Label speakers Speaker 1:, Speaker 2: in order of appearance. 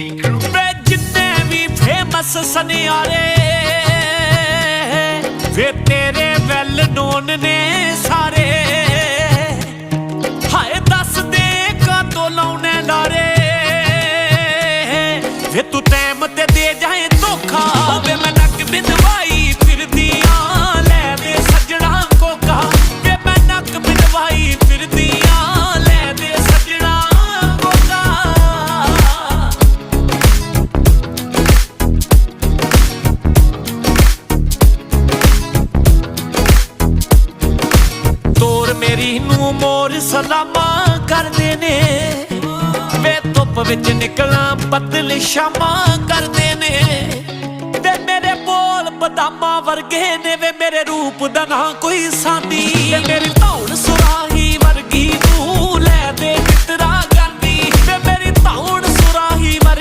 Speaker 1: ਵੇ ਜਿੰਨੇ ਵੀ ਫੇਮਸ ਸੁਨਿਆਰੇ ਵੇ ਤੇਰੇ ਵੈਲ ਨੋਨ ਨੇ ਸਾਰੇ ਹਾਏ ਦੱਸ ਦੇ ਕਾਤੋਂ ਲਾਉਣੇ ਡਾਰੇ ਵੇ ਤੂੰ ਟਾਈਮ ਤੇ ਦੇ ਜਾਏ ਧੋਖਾ ਮੇਰੀ ਨੂੰ ਮੋਰ ਸਲਾਮਾਂ ਕਰਦੇ ਨੇ। ਵੇ ਧੁੱਪ ਵਿੱਚ ਨਿਕਲਾਂ ਬਦਲ ਸ਼ਾਮਾਂ ਕਰਦੇ ਨੇ। ਤੇ ਮੇਰੇ ਬੋਲ ਬਦਾਮਾਂ ਵਰਗੇ ਨੇ, ਵੇ ਮੇਰੇ ਰੂਪ ਦਾ ਨਾ ਕੋਈ ਸਾਨੀ